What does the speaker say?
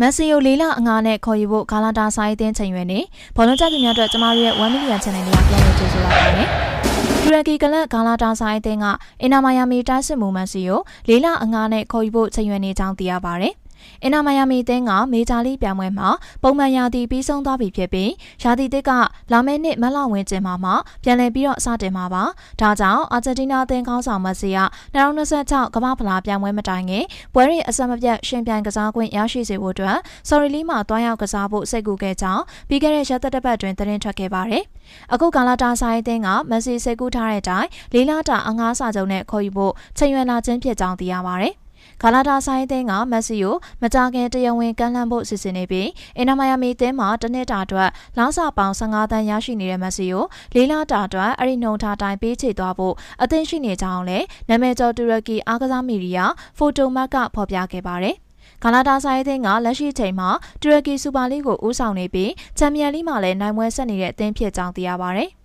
မက်ဆီယိုလေးလာအငါနဲ့ခေါ်ယူဖို့ဂါလာတာဆိုင်အသင်းချိန်ရွယ်နေဘောလုံးကြတဲ့များအတွက်ကျမတို့ရဲ့1 million channel လေးကပြန်လည်ကြိုဆိုလိုက်ပါတယ်။တူရကီကလပ်ဂါလာတာဆိုင်အသင်းကအင်နာမိုင်ယာမီတိုက်စစ်မှုမက်ဆီယိုလေးလာအငါနဲ့ခေါ်ယူဖို့ချိန်ရွယ်နေကြောင်းသိရပါတယ်။ အင်နာမိုင်ယာမီအသင်းကမေဂျာလိပြိုင်ပွဲမှာပုံမှန်ရာသီပြီးဆုံးသွားပြီဖြစ်ပြီးရာသီသစ်ကလာမယ့်နှစ်မတ်လဝင်ကျင်မှာမှပြန်လည်ပြီးတော့စတင်မှာပါ။ဒါကြောင့်အာဂျင်တီးနားအသင်းကောင်းဆောင်မက်ဆီက2026ကမ္ဘာဖလားပြိုင်ပွဲမတိုင်ခင်ပွဲရီအဆက်မပြတ်ရှင်ပြိုင်ကစားခွင့်ရရှိစေဖို့အတွက်ဆော်ရီလီမှာတွားရောက်ကစားဖို့စိတ်ကူခဲ့ကြောင်းပြီးခဲ့တဲ့ရက်သက်တစ်ပတ်တွင်သတင်းထွက်ခဲ့ပါတယ်။အခုကာလာတာဆိုင်အသင်းကမက်ဆီစိတ်ကူးထားတဲ့အတိုင်းလေးလာတာအငားစာချုပ်နဲ့ခေါ်ယူဖို့ချိန်ရွယ်လာခြင်းဖြစ်ကြောင်းသိရပါတယ်။ ဂါလာတာဆိုင်အသင်းကမက်ဆီကိုမကြခင်တရားဝင်ကမ်းလှမ်းဖို့စီစဉ်နေပြီးအင်နာမိုင်ယာမီအသင်းမှာတစ်နှစ်တာအတွက်လောင်းစာပေါင်း15တန်းရရှိနေတဲ့မက်ဆီကိုလေးလတာအတွက်အဲ့ဒီနှုံထားတိုင်းပေးချေသွားဖို့အသင်းရှိနေကြောင်းလည်းနာမည်ကျော်တူရကီအားကစားမီဒီယာဖိုတိုမတ်ကဖော်ပြခဲ့ပါတယ်ဂါလာတာဆိုင်အသင်းကလက်ရှိချိန်မှာတူရကီစူပါလိကိုဦးဆောင်နေပြီးချန်ပီယံလိမှာလည်းနိုင်ပွဲဆက်နေတဲ့အသင်းဖြစ်ကြောင်းသိရပါဗျ။